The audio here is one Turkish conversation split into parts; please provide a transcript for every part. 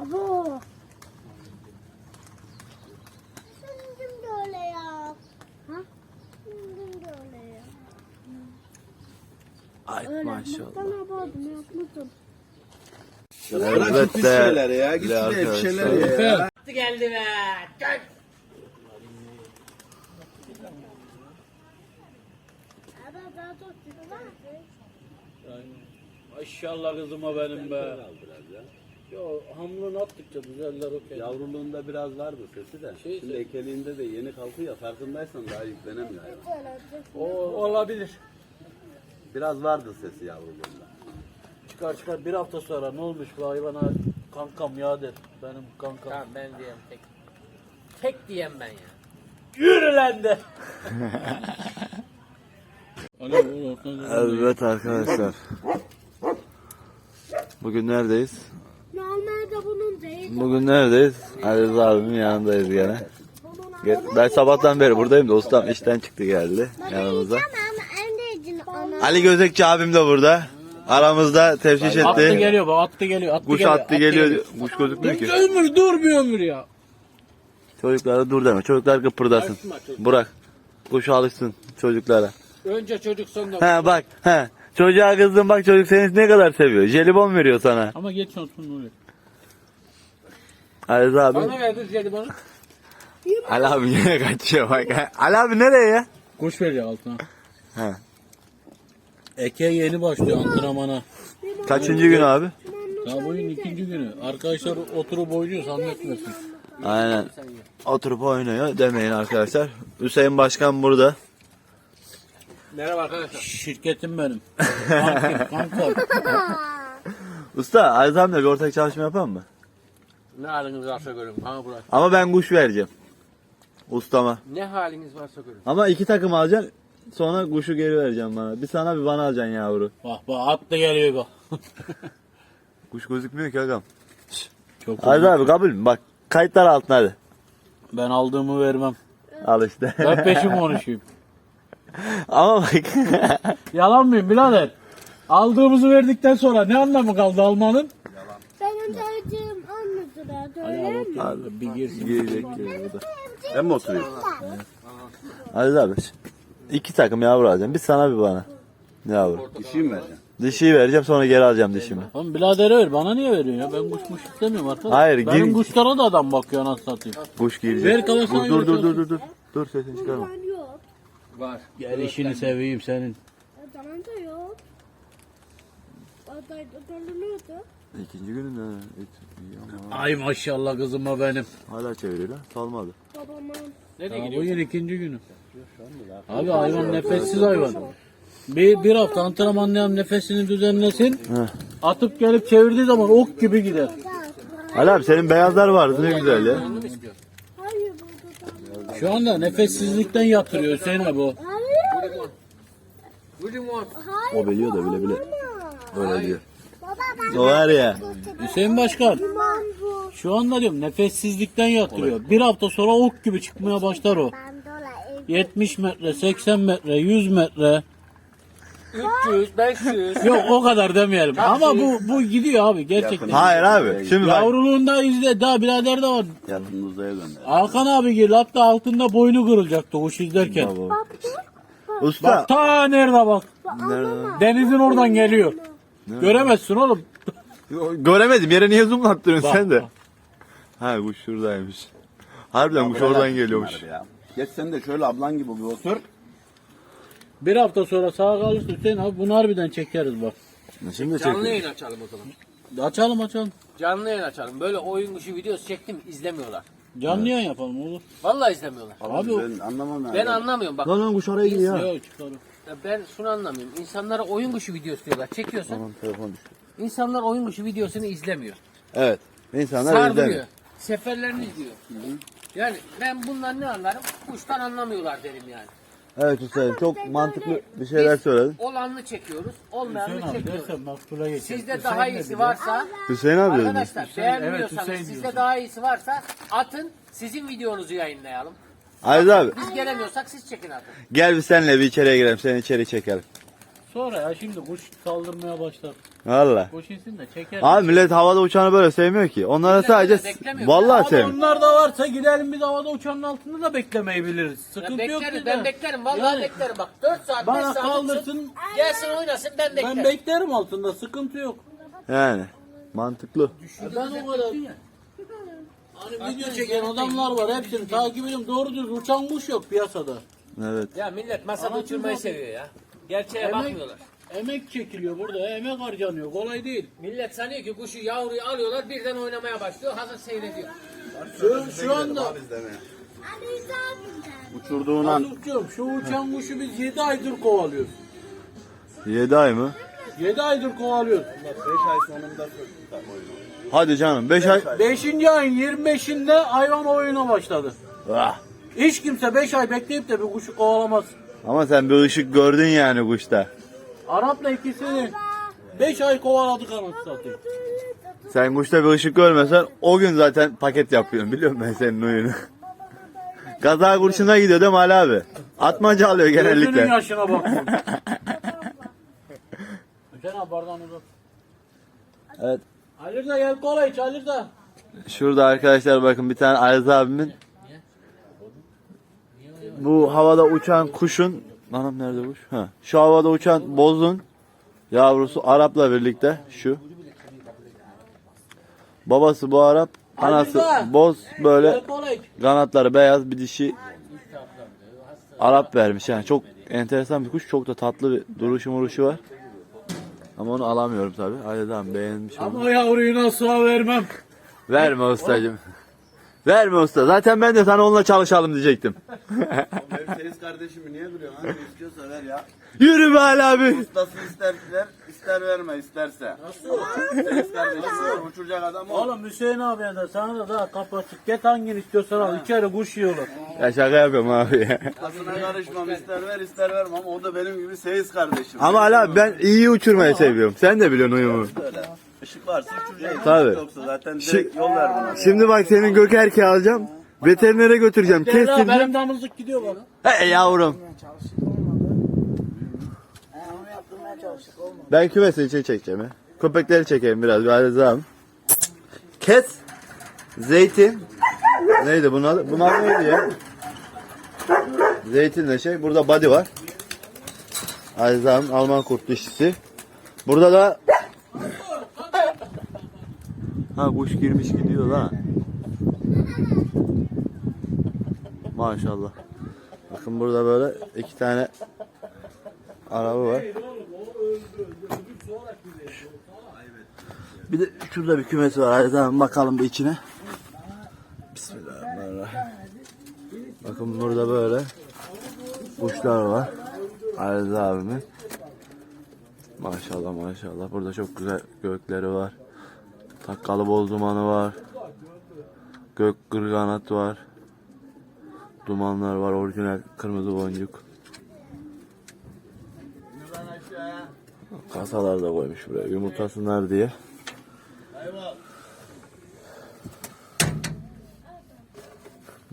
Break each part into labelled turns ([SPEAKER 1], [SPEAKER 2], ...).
[SPEAKER 1] Abo. Sündüm böyle ya. Ha? Sündüm böyle ya.
[SPEAKER 2] Ay
[SPEAKER 1] Öyle
[SPEAKER 2] maşallah.
[SPEAKER 1] yapmaktan abardım yapmadım.
[SPEAKER 3] Pis
[SPEAKER 2] de.
[SPEAKER 3] şeyler ya. Gitsin hep şeyler ya.
[SPEAKER 4] geldi be. Gel.
[SPEAKER 5] Maşallah kızıma benim be. Yo hamlını attıkça düzeller okey.
[SPEAKER 3] Yavruluğunda biraz vardı sesi de.
[SPEAKER 5] Şey-
[SPEAKER 3] Şimdi ekeliğinde de yeni kalkıyor. Farkındaysan daha yüklenemiyor. hayvan.
[SPEAKER 5] O olabilir.
[SPEAKER 3] Biraz vardı sesi yavruluğunda.
[SPEAKER 5] Çıkar çıkar bir hafta sonra ne olmuş bu hayvana kankam ya der. Benim kankam.
[SPEAKER 4] Tamam ben diyeyim tek. Tek diyem ben ya.
[SPEAKER 5] Yürü lan de.
[SPEAKER 2] Evet arkadaşlar. Bugün neredeyiz? Bugün neredeyiz? Rıza abimin yanındayız gene. Ge- Ben sabahtan beri buradayım da ustam işten çıktı geldi yanımıza. Ali Gözekçi abim de burada. Aramızda tefşiş
[SPEAKER 5] Attı
[SPEAKER 2] etti.
[SPEAKER 5] geliyor bak attı geliyor. Attı
[SPEAKER 2] Kuş
[SPEAKER 5] geliyor,
[SPEAKER 2] attı geliyor. Kuş gözükmüyor ki.
[SPEAKER 5] Ömür dur bir ömür ya.
[SPEAKER 2] Çocuklara dur deme. Çocuklar kıpırdasın. Bırak. Kuş alışsın çocuklara.
[SPEAKER 5] Önce çocuk sonra.
[SPEAKER 2] He bak. He. Çocuğa kızdın bak çocuk seni ne kadar seviyor. Jelibon veriyor sana.
[SPEAKER 5] Ama geç olsun öyle.
[SPEAKER 2] Ali abi.
[SPEAKER 5] Bana verdi dedi bana.
[SPEAKER 2] Ali abi yine kaçıyor bak. Ali abi nereye ya?
[SPEAKER 5] Kuş verecek altına.
[SPEAKER 2] He.
[SPEAKER 5] Eke yeni başlıyor antrenmana.
[SPEAKER 2] Kaçıncı gün abi?
[SPEAKER 5] Daha bugün ikinci günü. Arkadaşlar oturup oynuyor zannetmesin.
[SPEAKER 2] Aynen. Oturup oynuyor demeyin arkadaşlar. Hüseyin Başkan burada.
[SPEAKER 4] Merhaba arkadaşlar.
[SPEAKER 5] Şirketim benim. Kanka, kanka.
[SPEAKER 2] Usta Azam'la bir ortak çalışma yapalım mı?
[SPEAKER 4] Ne haliniz varsa görün. Bana bırak.
[SPEAKER 2] Ama ben kuş vereceğim. Ustama.
[SPEAKER 4] Ne haliniz varsa görün.
[SPEAKER 2] Ama iki takım alacaksın. Sonra kuşu geri vereceğim bana. Bir sana bir bana alacaksın yavru.
[SPEAKER 5] Bak bak at da geliyor bak.
[SPEAKER 2] Kuş gözükmüyor ki agam.
[SPEAKER 5] Çok
[SPEAKER 2] Hadi abi kabul mü? Bak kayıtlar altına hadi.
[SPEAKER 5] Ben aldığımı vermem.
[SPEAKER 2] Al işte.
[SPEAKER 5] Ben peşin konuşayım.
[SPEAKER 2] Ama bak.
[SPEAKER 5] Yalan mıyım birader? Aldığımızı verdikten sonra ne anlamı kaldı almanın?
[SPEAKER 1] Benim çocuğum
[SPEAKER 5] Abi bir girsin.
[SPEAKER 2] Girecek gibi burada.
[SPEAKER 3] Ben mi oturayım?
[SPEAKER 2] Hadi abi. İki takım yavru alacağım. Bir sana bir bana. Yavru.
[SPEAKER 3] İşim vereceğim.
[SPEAKER 2] Dişiyi vereceğim sonra geri alacağım dişimi.
[SPEAKER 5] Oğlum biradere ver bana niye veriyorsun ya? Ben kuş kuş istemiyorum arkadaş.
[SPEAKER 2] Hayır,
[SPEAKER 5] Benim
[SPEAKER 2] gir-
[SPEAKER 5] kuşlara da adam bakıyor anasını satayım.
[SPEAKER 2] Kuş girecek.
[SPEAKER 5] Ver kafasına
[SPEAKER 2] dur, dur dur dur dur dur. Dur sesini çıkarma.
[SPEAKER 1] Yok.
[SPEAKER 4] Var.
[SPEAKER 5] Gel işini seveyim senin.
[SPEAKER 1] O zaman da yok. Adayda dolanıyordu.
[SPEAKER 2] İkinci gününde. İyi ama
[SPEAKER 5] Ay maşallah kızıma benim.
[SPEAKER 2] hala çeviriyor lan. Salmadı.
[SPEAKER 1] Babamın.
[SPEAKER 4] Nereye gidiyorsun?
[SPEAKER 5] bugün ikinci günü. Abi hayvan nefessiz hayvan. Bir, bir hafta antrenmanlayan nefesini düzenlesin.
[SPEAKER 2] Heh.
[SPEAKER 5] Atıp gelip çevirdiği zaman ok gibi gider.
[SPEAKER 2] Ali abi senin beyazlar vardı ne güzel ya.
[SPEAKER 1] Hayır burada da.
[SPEAKER 5] Şu anda nefessizlikten yatırıyor Hüseyin abi o.
[SPEAKER 1] Hayır.
[SPEAKER 4] Bu limon.
[SPEAKER 1] Hayır.
[SPEAKER 2] O biliyor da bile bile. Öyle diyor. O var ya.
[SPEAKER 5] Hüseyin Başkan şu anda diyorum nefessizlikten yatırıyor. Bir hafta sonra ok gibi çıkmaya başlar o.
[SPEAKER 1] Ben dola ev.
[SPEAKER 5] 70 metre, 80 metre, 100 metre.
[SPEAKER 4] 300, 500.
[SPEAKER 5] Yok o kadar demeyelim. Ama bu bu gidiyor abi gerçekten.
[SPEAKER 2] Hayır abi. Şimdi bak.
[SPEAKER 5] Yavruluğunda izle daha birader de var.
[SPEAKER 3] Yakın uzaya gönder.
[SPEAKER 5] Hakan abi gel hatta altında boynu kırılacaktı kuş izlerken.
[SPEAKER 2] Usta.
[SPEAKER 5] Bak ta nerede bak.
[SPEAKER 2] Nerede?
[SPEAKER 5] Denizin oradan geliyor. Göremezsin oğlum.
[SPEAKER 2] Göremedim. Yere niye zoomlattırıyorsun
[SPEAKER 5] Bak,
[SPEAKER 2] sen de?
[SPEAKER 5] bak.
[SPEAKER 2] Ha kuş şuradaymış. Harbiden kuş oradan geliyormuş.
[SPEAKER 3] Ya. Geç sen de şöyle ablan gibi bir otur.
[SPEAKER 5] Bir hafta sonra sağ kalırsa Hüseyin abi bunu harbiden çekeriz bak.
[SPEAKER 2] Şimdi
[SPEAKER 4] Canlı
[SPEAKER 2] çekiyor.
[SPEAKER 4] yayın açalım o zaman.
[SPEAKER 5] Açalım açalım.
[SPEAKER 4] Canlı yayın açalım. Böyle oyun kuşu videosu çektim izlemiyorlar.
[SPEAKER 5] Canlı yayın yapalım olur.
[SPEAKER 4] Vallahi izlemiyorlar.
[SPEAKER 5] Abi o-
[SPEAKER 3] ben anlamam yani.
[SPEAKER 4] Ben anlamıyorum bak.
[SPEAKER 2] Lan lan kuş oraya gidiyor ya.
[SPEAKER 5] Yok çıkarım.
[SPEAKER 4] Ya Ben şunu anlamıyorum. İnsanlara oyun kuşu videosu diyorlar. Çekiyorsun.
[SPEAKER 2] Tamam telefon düştü.
[SPEAKER 4] İnsanlar oyun kuşu videosunu izlemiyor.
[SPEAKER 2] Evet. İnsanlar
[SPEAKER 4] Sardırıyor.
[SPEAKER 2] izlemiyor.
[SPEAKER 4] Seferlerini izliyor. Yani ben bundan ne anlarım? Kuştan anlamıyorlar derim yani.
[SPEAKER 2] Evet Hüseyin çok mantıklı bir şeyler
[SPEAKER 4] Biz
[SPEAKER 2] söyledin.
[SPEAKER 4] Olanını çekiyoruz, olmayanını
[SPEAKER 5] Hüseyin abi
[SPEAKER 4] çekiyoruz.
[SPEAKER 5] dersen geçer.
[SPEAKER 4] Sizde daha iyisi varsa
[SPEAKER 2] Hüseyin abi dedin.
[SPEAKER 4] arkadaşlar
[SPEAKER 5] evet,
[SPEAKER 4] beğenmiyorsanız
[SPEAKER 5] Hüseyin
[SPEAKER 4] sizde
[SPEAKER 5] diyorsun.
[SPEAKER 4] daha iyisi varsa atın sizin videonuzu yayınlayalım.
[SPEAKER 2] Aziz abi
[SPEAKER 4] Biz gelemiyorsak siz çekin atın.
[SPEAKER 2] gel bir senle bir içeriye girelim seni içeri çekelim.
[SPEAKER 5] Sonra ya şimdi kuş saldırmaya başlar.
[SPEAKER 2] Valla.
[SPEAKER 5] Kuş insin de çeker.
[SPEAKER 2] Abi millet havada uçanı böyle sevmiyor ki. Onlara sadece
[SPEAKER 4] beklemiyor.
[SPEAKER 2] vallahi
[SPEAKER 5] Ama
[SPEAKER 2] sevmiyor.
[SPEAKER 5] onlar da varsa gidelim biz havada uçanın altında da beklemeyi biliriz.
[SPEAKER 4] Ben
[SPEAKER 5] Sıkıntı yok
[SPEAKER 4] beklerim,
[SPEAKER 5] ki
[SPEAKER 4] ben beklerim. Vallahi
[SPEAKER 5] Yani
[SPEAKER 4] beklerim bak. 4 saat, 5
[SPEAKER 5] Bana
[SPEAKER 4] saat
[SPEAKER 5] kaldırsın
[SPEAKER 4] uçsun, Gelsin oynasın ben beklerim.
[SPEAKER 5] ben beklerim altında sıkıntı yok.
[SPEAKER 2] Yani mantıklı.
[SPEAKER 5] Ben o kadar. Hani video çeken adamlar var hepsini takip ediyorum. Doğru düz uçan kuş yok piyasada.
[SPEAKER 2] Evet.
[SPEAKER 4] Ya millet masada
[SPEAKER 5] Anlatın
[SPEAKER 4] uçurmayı
[SPEAKER 5] abi.
[SPEAKER 4] seviyor ya. Gerçeğe
[SPEAKER 5] Emek-
[SPEAKER 4] bakmıyorlar.
[SPEAKER 5] Emek çekiliyor burada. Emek harcanıyor. Kolay değil.
[SPEAKER 4] Millet sanıyor ki kuşu yavruyu alıyorlar birden oynamaya başlıyor. Hazır seyrediyor.
[SPEAKER 5] Şu, şu anda
[SPEAKER 1] Ali zaten.
[SPEAKER 2] Uçurduğuna
[SPEAKER 5] Atukcuğum şu uçan kuşu biz 7 aydır kovalıyoruz.
[SPEAKER 2] 7 ay mı?
[SPEAKER 5] 7 aydır kovalıyoruz.
[SPEAKER 3] 5 ay sonunda oyunu.
[SPEAKER 2] Hadi canım 5 ay.
[SPEAKER 5] 5. ayın 25'inde hayvan oyuna başladı.
[SPEAKER 2] Ah.
[SPEAKER 5] Hiç kimse 5 ay bekleyip de bir kuşu kovalamaz.
[SPEAKER 2] Ama sen bir ışık gördün yani kuşta.
[SPEAKER 5] Arap'la ikisini 5 ay kovaladık anasını satayım.
[SPEAKER 2] Sen kuşta bir ışık görmesen o gün zaten paket yapıyorsun biliyorum ben senin oyunu. Kaza kurşuna gidiyor değil mi Ali abi? Atmaca alıyor
[SPEAKER 5] Gözünün
[SPEAKER 2] genellikle.
[SPEAKER 5] yaşına baksın. Hüseyin abi bardağını uzat.
[SPEAKER 2] Evet.
[SPEAKER 5] Ali Rıza gel kola iç Ali Rıza.
[SPEAKER 2] Şurada arkadaşlar bakın bir tane Arız abimin bu havada uçan kuşun Anam nerede kuş? Ha. Şu havada uçan bozun yavrusu Arap'la birlikte şu. Babası bu Arap, anası boz böyle kanatları beyaz bir dişi Arap vermiş yani çok enteresan bir kuş çok da tatlı bir duruşu muruşu var. Ama onu alamıyorum tabi. Aileden beğenmiş onu.
[SPEAKER 5] Ama yavruyu nasıl vermem.
[SPEAKER 2] Verme ustacım. Verme usta. Zaten ben de sana onunla çalışalım diyecektim.
[SPEAKER 3] Benim Seniz kardeşimi niye duruyorsun? Hangi istiyorsa ver ya.
[SPEAKER 2] Yürü be Ali abi.
[SPEAKER 3] Ustası ister ver, ister verme isterse. Nasıl? Seniz kardeşim var, uçuracak adam o.
[SPEAKER 5] Oğlum Hüseyin abi de sana da daha kapattık. Get hangini istiyorsan al. İçeri kuş yiyorlar.
[SPEAKER 2] Ya şaka yapıyorum abi ya.
[SPEAKER 3] Ustasına karışmam ister ver ister verme ama o da benim gibi Seniz kardeşim.
[SPEAKER 2] Ama abi ben iyi uçurmayı seviyorum. Sen de biliyorsun uyumu.
[SPEAKER 3] Öyle. Işık varsa uçuracak.
[SPEAKER 2] Tabii.
[SPEAKER 3] Yoksa zaten direkt yol ver buna.
[SPEAKER 2] Şimdi bak senin gökerke alacağım. Veterinere götüreceğim.
[SPEAKER 5] Gel lan,
[SPEAKER 2] Kestireceğim.
[SPEAKER 5] benim damızlık gidiyor bana.
[SPEAKER 2] Hey yavrum. Ben kümesi için çekeceğim ya. Köpekleri çekeyim biraz. Bir ayrıca Kes. Zeytin. Neydi bunun adı? Bunun adı neydi ya? Zeytinle şey. Burada body var. Ayrıca Alman kurt dişisi. Burada da Ha kuş girmiş gidiyor lan. Maşallah. Bakın burada böyle iki tane araba var. Bir de şurada bir kümesi var. Hadi tamam bakalım bir içine. Bismillahirrahmanirrahim. Bakın burada böyle kuşlar var. Arız abimin. Maşallah maşallah. Burada çok güzel gökleri var. Takkalı boz dumanı var. Gök kırganat var. Dumanlar var. Orijinal kırmızı boncuk. Kasalar da koymuş buraya yumurtasınlar diye.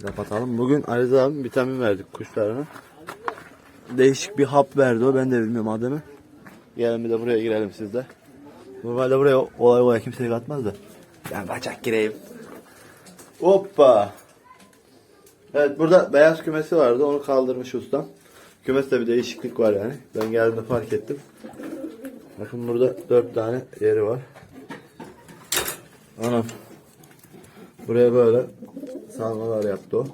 [SPEAKER 2] Kapatalım. Bugün Ayrıca abi vitamin verdik kuşlarına. Değişik bir hap verdi o. Ben de bilmiyorum adını. Gelin bir de buraya girelim sizde. Normalde buraya olay olay kimse katmaz da. Ben bacak gireyim. Hoppa. Evet burada beyaz kümesi vardı. Onu kaldırmış ustam. Kümeste bir değişiklik var yani. Ben geldiğimde fark ettim. Bakın burada dört tane yeri var. Anam. Buraya böyle salmalar yaptı o.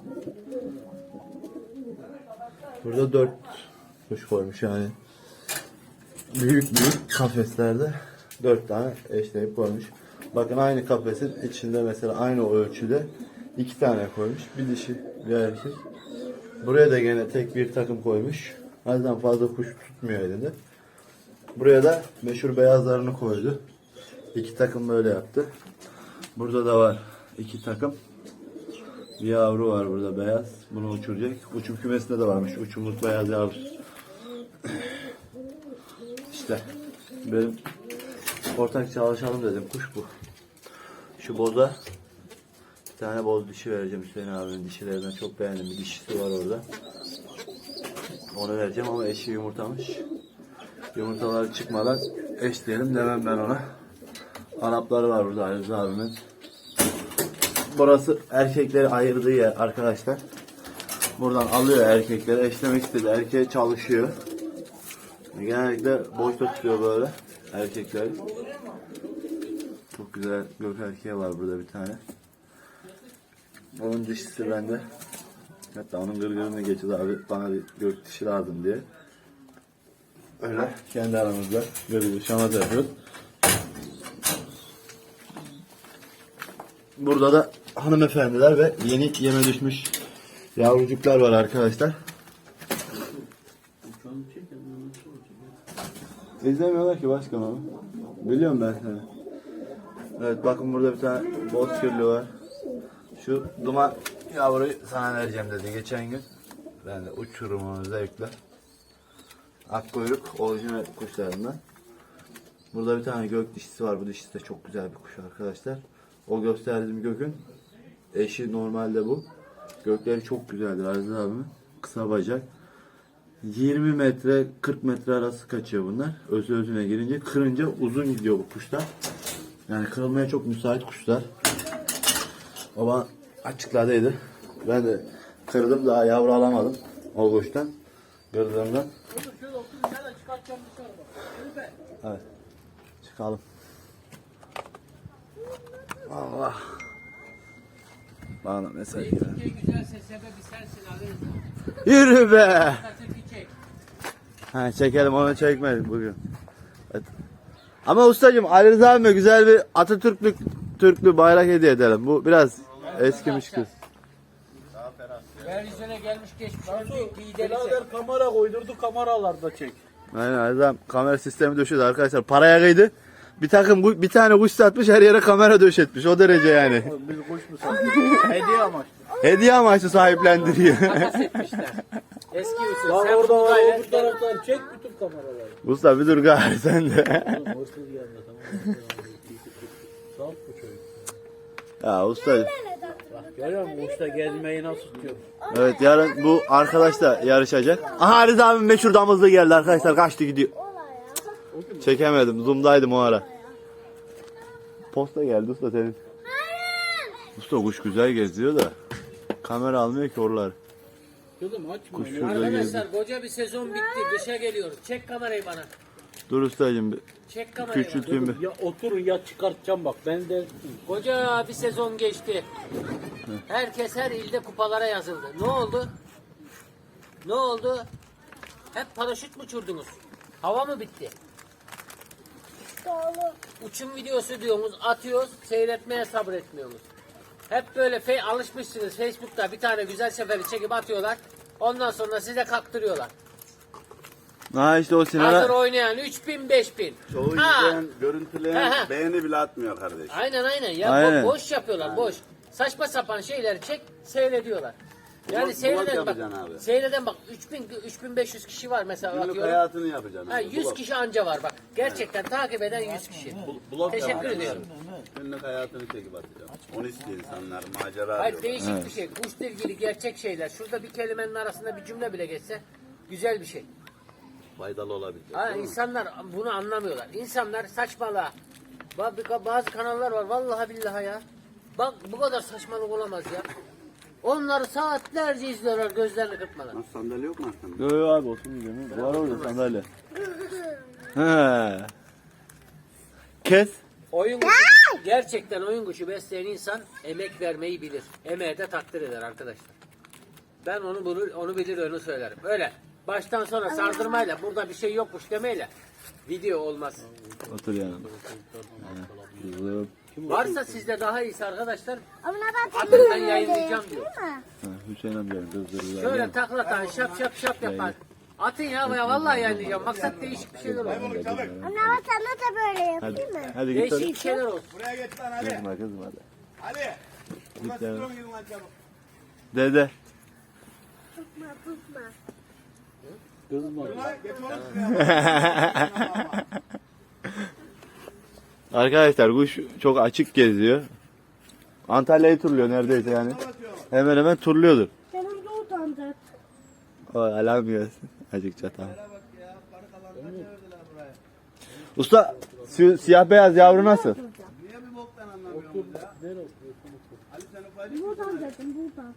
[SPEAKER 2] Burada dört kuş koymuş yani. Büyük büyük kafeslerde dört tane eşleyip koymuş. Bakın aynı kafesin içinde mesela aynı ölçüde iki tane koymuş. Bir dişi bir erkek. Buraya da gene tek bir takım koymuş. Bazen fazla kuş tutmuyor elinde. Buraya da meşhur beyazlarını koydu. İki takım böyle yaptı. Burada da var iki takım. Bir yavru var burada beyaz. Bunu uçuracak. Uçum kümesinde de varmış. Uçumluk beyaz yavrusu. İşte benim ortak çalışalım dedim. Kuş bu. Şu boza bir tane boz dişi vereceğim Hüseyin abinin dişilerinden çok beğendim. Bir dişisi var orada. Onu vereceğim ama eşi yumurtamış. Yumurtaları çıkmadan eşleyelim demem ben ona. Arapları var burada Ayrız abimin. Burası erkekleri ayırdığı yer arkadaşlar. Buradan alıyor erkekleri eşlemek istedi. Erkeğe çalışıyor. Genellikle boşta tutuyor böyle erkekleri. Çok güzel gök erkeği var burada bir tane. Onun dişisi bende. Hatta onun gırgırını geçiyor abi bana bir gök dişi lazım diye. Öyle kendi aramızda gırgır şamata yapıyoruz. Burada da hanımefendiler ve yeni yeme düşmüş yavrucuklar var arkadaşlar. İzlemiyorlar ki başkanım abi. Biliyorum ben seni. Evet bakın burada bir tane bozkirli var. Şu duman yavruyu sana vereceğim dedi geçen gün. Ben de uçurum onu zevkle. Akkuyruk orijinal kuşlarından. Burada bir tane gök dişisi var. Bu dişisi de çok güzel bir kuş arkadaşlar. O gösterdiğim gökün eşi normalde bu. Gökleri çok güzeldir Aziz abimin. Kısa bacak. 20 metre 40 metre arası kaçıyor bunlar. Özü özüne girince kırınca uzun gidiyor bu kuşlar. Yani kırılmaya çok müsait kuşlar. O bana açıkladıydı. Ben de kırdım daha yavru alamadım o kuştan. Kırdığımdan. Evet. Çıkalım. Allah. Bana mesaj geldi.
[SPEAKER 4] Güzelse sebebi sensin alırız.
[SPEAKER 2] Yürü be.
[SPEAKER 4] Çek.
[SPEAKER 2] Ha çekelim onu çekmedik bugün. Evet. Ama ustacığım Ali Rıza abime güzel bir Atatürklük Türklü bayrak hediye edelim. Bu biraz eskimiş kız.
[SPEAKER 4] Yeryüzüne gelmiş geçmiş.
[SPEAKER 5] Birader kamera koydurdu kameralarda çek.
[SPEAKER 2] Aynen Ali Rıza abim kamera sistemi döşedi arkadaşlar. Paraya kıydı. Bir takım bir tane kuş satmış her yere kamera döşetmiş. O derece yani.
[SPEAKER 5] Biz kuş mu satıyoruz? Hediye amaçlı.
[SPEAKER 2] Hediye amaçlı sahiplendiriyor.
[SPEAKER 4] Eski usul. Sen
[SPEAKER 5] orada var öbür taraftan çek bütün kameraları.
[SPEAKER 2] Usta bir dur gari sen de.
[SPEAKER 5] Oğlum hırsız tamam bu çocuk.
[SPEAKER 2] ya usta.
[SPEAKER 5] Bak görüyor musun usta gezmeyi nasıl tutuyor?
[SPEAKER 2] Evet yarın bu arkadaş da yarışacak. Aha Ali Rıza abim meşhur damızlığı geldi arkadaşlar. Kaçtı gidiyor. Çekemedim. Zoom'daydım o ara. Posta geldi usta senin. Usta kuş güzel geziyor da. Kamera almıyor ki oralar.
[SPEAKER 5] Kızım açma.
[SPEAKER 2] Kuş şurada geziyor.
[SPEAKER 4] Arkadaşlar koca bir sezon bitti. Kışa geliyoruz. Çek kamerayı bana.
[SPEAKER 2] Dur ustacığım. bir
[SPEAKER 4] Çek kamerayı bana.
[SPEAKER 2] Küçülteyim bir.
[SPEAKER 5] Ya oturun ya çıkartacağım bak ben de
[SPEAKER 4] Koca bir sezon geçti. Herkes her ilde kupalara yazıldı. Ne oldu? Ne oldu? Hep paraşüt mü uçurdunuz? Hava mı bitti?
[SPEAKER 1] Doğru.
[SPEAKER 4] Uçum videosu diyorsunuz, atıyoruz, seyretmeye sabretmiyorsunuz. Hep böyle fe alışmışsınız Facebook'ta bir tane güzel seferi çekip atıyorlar. Ondan sonra size kaktırıyorlar.
[SPEAKER 2] Ha işte o
[SPEAKER 4] Hazır
[SPEAKER 2] Sinan'a
[SPEAKER 4] oynayan 3000 5000.
[SPEAKER 3] Çoğu
[SPEAKER 4] Ha.
[SPEAKER 3] izleyen, görüntüleyen beğeni bile atmıyor kardeş.
[SPEAKER 4] Aynen aynen ya
[SPEAKER 2] Aynen.
[SPEAKER 4] bo- boş yapıyorlar boş. Saçma sapan şeyleri çek seyrediyorlar. Yani seyreden bak.
[SPEAKER 3] yapacaksın abi.
[SPEAKER 4] Seyreden bak 3000 3500 kişi var mesela
[SPEAKER 3] Günlük
[SPEAKER 4] atıyorum.
[SPEAKER 3] hayatını yapacaksın.
[SPEAKER 4] Ha,
[SPEAKER 3] abi.
[SPEAKER 4] 100
[SPEAKER 3] Blog-
[SPEAKER 4] kişi anca var bak. Gerçekten takip eden 100 kişi.
[SPEAKER 3] blog
[SPEAKER 4] Teşekkür
[SPEAKER 3] yapacaksın
[SPEAKER 4] ediyorum.
[SPEAKER 3] abi. Günlük hayatını çekip atacaksın. Onu istiyor insanlar, macera
[SPEAKER 4] Hayır
[SPEAKER 3] arıyorlar.
[SPEAKER 4] değişik bir şey. Kuşla ilgili gerçek şeyler. Şurada bir kelimenin arasında bir cümle bile geçse güzel bir şey.
[SPEAKER 3] Faydalı olabilir.
[SPEAKER 4] Ha, insanlar bunu anlamıyorlar. İnsanlar saçmalığa. Ba- Bazı kanallar var vallahi billahi ya. Bak bu kadar saçmalık olamaz ya. Onları saatlerce izliyorlar gözlerini kırpmadan.
[SPEAKER 3] Nasıl sandalye yok mu arkanda?
[SPEAKER 2] Yo yo abi olsun diyeceğim. Var orada sandalye. He. Kes.
[SPEAKER 4] Oyun kuşu, gerçekten oyun kuşu besleyen insan emek vermeyi bilir. Emeğe de takdir eder arkadaşlar. Ben onu bunu onu bilir onu söylerim. Öyle baştan sona sardırmayla burada bir şey yokmuş demeyle video olmaz.
[SPEAKER 2] Otur. Kızım.
[SPEAKER 4] Varsa sizde daha iyisi arkadaşlar
[SPEAKER 1] Ama ben
[SPEAKER 4] Atın ben yayınlayacağım diyor.
[SPEAKER 2] Ha, Hüseyin amcanın kızları.
[SPEAKER 4] Şöyle taklatan şap şap şap yapar. Atın ya ya vallahi yayınlayacağım. Maksat değişik bir şeyler olsun.
[SPEAKER 1] Ama sana da böyle
[SPEAKER 2] Hadi,
[SPEAKER 1] yapayım mı?
[SPEAKER 2] hadi git hadi.
[SPEAKER 4] Değişik bir şeyler olsun.
[SPEAKER 2] Kızma kızma hadi.
[SPEAKER 3] Hadi.
[SPEAKER 2] Git yanıma. Dede.
[SPEAKER 1] Tutma tutma.
[SPEAKER 5] Kızma.
[SPEAKER 2] Arkadaşlar kuş çok açık geziyor. Antalya'yı turluyor neredeyse yani. Hemen hemen turluyordur.
[SPEAKER 1] Senin de utandı.
[SPEAKER 2] O alamıyorsun. Açıkça tamam. Usta si- siyah beyaz yavru nasıl?
[SPEAKER 3] Niye bir boktan anlamıyorsunuz ya? Ali sen ufacık
[SPEAKER 1] Buradan dedim buradan.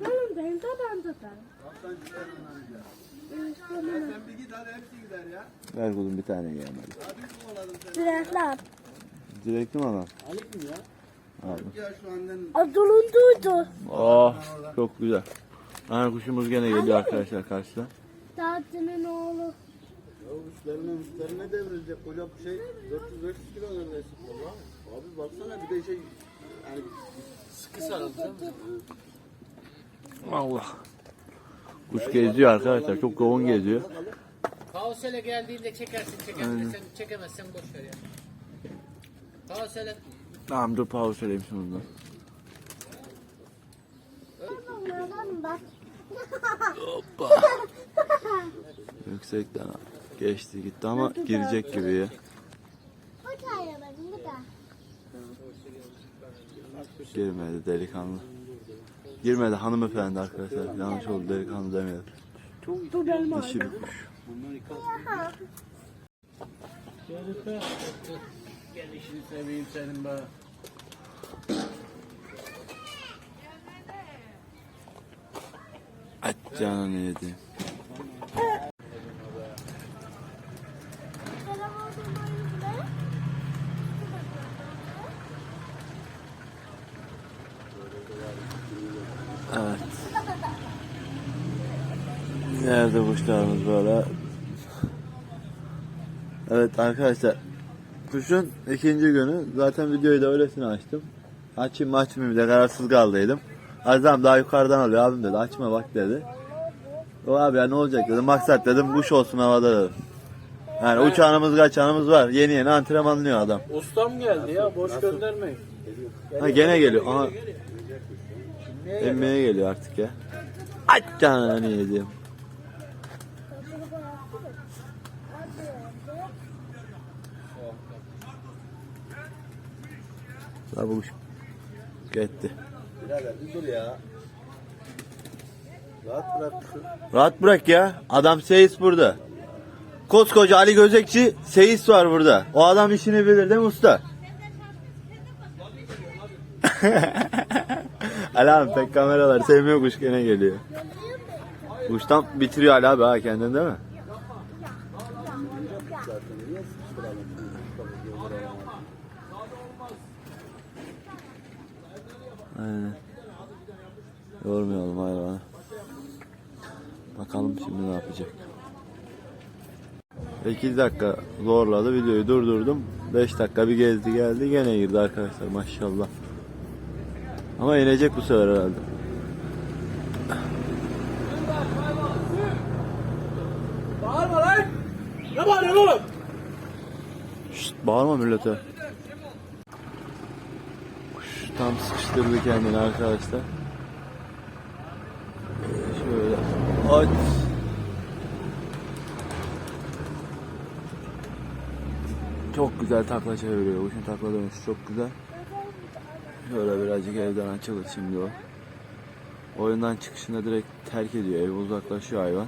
[SPEAKER 1] Yanındayım da ben de ben.
[SPEAKER 3] Alttan çıkarın anca. Sen bir git hadi hepsi gider ya.
[SPEAKER 2] Ver kuzum bir tane yiyelim hadi.
[SPEAKER 3] Hadi kovaladım seni.
[SPEAKER 1] Direkler.
[SPEAKER 2] Direkli mi adam?
[SPEAKER 5] Alip mi ya?
[SPEAKER 3] Ya şu annen
[SPEAKER 1] Adılın duydu.
[SPEAKER 2] Oh çok güzel. Aha kuşumuz gene geliyor arkadaşlar karşıdan.
[SPEAKER 1] Tatinin oğlu.
[SPEAKER 3] Ya üstlerine üstlerine devrilecek koca bir şey 400-500 kilo neredeyse. Vallahi. Abi baksana bir de şey yani
[SPEAKER 4] Sıkı sarıldı.
[SPEAKER 2] Allah. Kuş geziyor arkadaşlar çok yoğun geziyor.
[SPEAKER 4] Kaosele geldiğinde çekersin çekemezsen çekemezsen boş ver ya. Kaosele
[SPEAKER 2] Tamam dur pause söyleyeyim şunu.
[SPEAKER 1] Bak.
[SPEAKER 2] Yüksekten geçti gitti ama girecek gibi ya.
[SPEAKER 1] Bu çaylarım bu da.
[SPEAKER 2] Girmedi delikanlı. Girmedi hanımefendi arkadaşlar. Yanlış oldu delikanlı demeyelim.
[SPEAKER 1] Dur benim
[SPEAKER 2] Dişi.
[SPEAKER 5] Şerife. Gel işini seveyim senin be.
[SPEAKER 2] Aç canını yedi. Evet. Nerede kuşlarımız böyle? Evet arkadaşlar. Kuşun ikinci günü. Zaten videoyu da öylesine açtım. Açayım mı açmayayım diye kararsız kaldıydım. Azam daha yukarıdan alıyor abim dedi. Açma bak dedi. O abi ya ne olacak dedim. Maksat dedim kuş olsun havada dedim. Yani uçağımız kaçağımız var. Yeni yeni antrenmanlıyor adam.
[SPEAKER 5] Ustam geldi ya boş göndermeyin.
[SPEAKER 2] Ha gene geliyor. Aha. Emmeye geliyor artık ya. Aç canını yedim. La bu kuş gitti.
[SPEAKER 3] birader bir dur ya. Rahat bırak kuşu.
[SPEAKER 2] Rahat bırak ya. Adam Seyis burada. Koskoca Ali Gözekçi Seyis var burada. O adam işini bilir değil mi usta? Ali abi pek kameralar sevmiyor kuş gene geliyor. Kuştan bitiriyor Ali abi ha kendin değil mi? Yormayalım hayvanı. Bakalım şimdi ne yapacak. 8 dakika zorladı videoyu durdurdum. 5 dakika bir gezdi geldi gene girdi arkadaşlar maşallah. Ama inecek bu sefer herhalde.
[SPEAKER 5] Bağırma lan. Ne bağırıyorsun oğlum?
[SPEAKER 2] Şşt, bağırma millete. Kuş tam sıkıştırdı kendini arkadaşlar. Şöyle aç. Çok güzel takla çeviriyor. Kuşun takla dönüşü çok güzel. Şöyle birazcık evden açılır şimdi o. Oyundan çıkışında direkt terk ediyor. Ev uzaklaşıyor hayvan.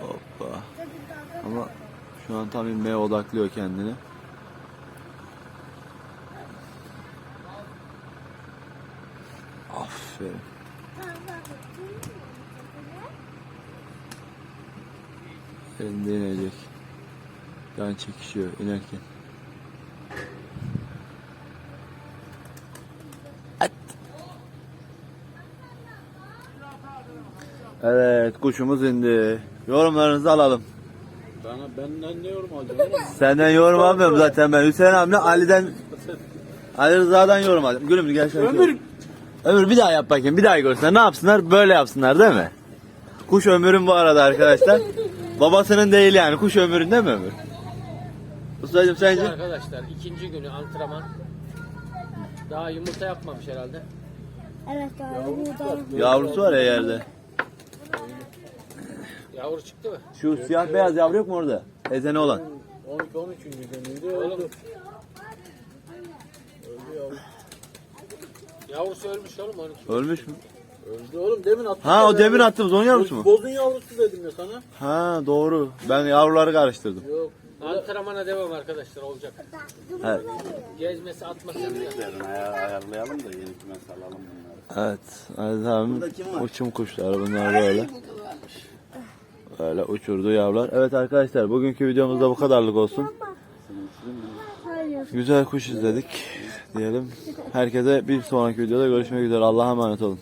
[SPEAKER 2] Hoppa. Ama şu an tam inmeye odaklıyor kendini. Aferin. Elinde inecek. Can çekişiyor inerken. At. Evet kuşumuz indi. Yorumlarınızı alalım.
[SPEAKER 5] Bana benden ne yorum alacaksın oğlum?
[SPEAKER 2] Senden yorum almıyorum zaten ben. Hüseyin abimle Ali'den Ali Rıza'dan yorum aldım. Gülüm gel şöyle.
[SPEAKER 5] Ömür.
[SPEAKER 2] Ömür bir daha yap bakayım. Bir daha görsünler. Ne yapsınlar? Böyle yapsınlar değil mi? Kuş Ömür'ün bu arada arkadaşlar. Babasının değil yani. Kuş Ömür'ün değil mi Ömür? Ustacığım sence?
[SPEAKER 4] arkadaşlar ikinci günü antrenman. Daha yumurta yapmamış herhalde.
[SPEAKER 1] Evet abi.
[SPEAKER 2] Yavrusu var ya yerde.
[SPEAKER 4] Yavru çıktı mı?
[SPEAKER 2] Şu siyah beyaz yavru yok mu orada? Ezene olan.
[SPEAKER 5] 12 13. günüydü öldü.
[SPEAKER 4] Yavrusu ölmüş oğlum 12.
[SPEAKER 2] Ölmüş mü?
[SPEAKER 5] Öldü oğlum demin attım.
[SPEAKER 2] Ha o demin attığımız onun yavrusu mu?
[SPEAKER 5] Bozun yavrusu dedim ya sana.
[SPEAKER 2] Ha doğru. Ben yavruları karıştırdım.
[SPEAKER 5] Yok.
[SPEAKER 4] Antrenmana devam arkadaşlar olacak.
[SPEAKER 2] Evet.
[SPEAKER 4] Gezmesi atması.
[SPEAKER 3] Aya- ayarlayalım da yeni kümes alalım bunları.
[SPEAKER 2] Evet. Aziz abim uçum kuşları bunlar böyle. Böyle uçurdu yavrular. Evet arkadaşlar bugünkü videomuz da bu kadarlık olsun. Güzel kuş izledik diyelim. Herkese bir sonraki videoda görüşmek üzere. Allah'a emanet olun.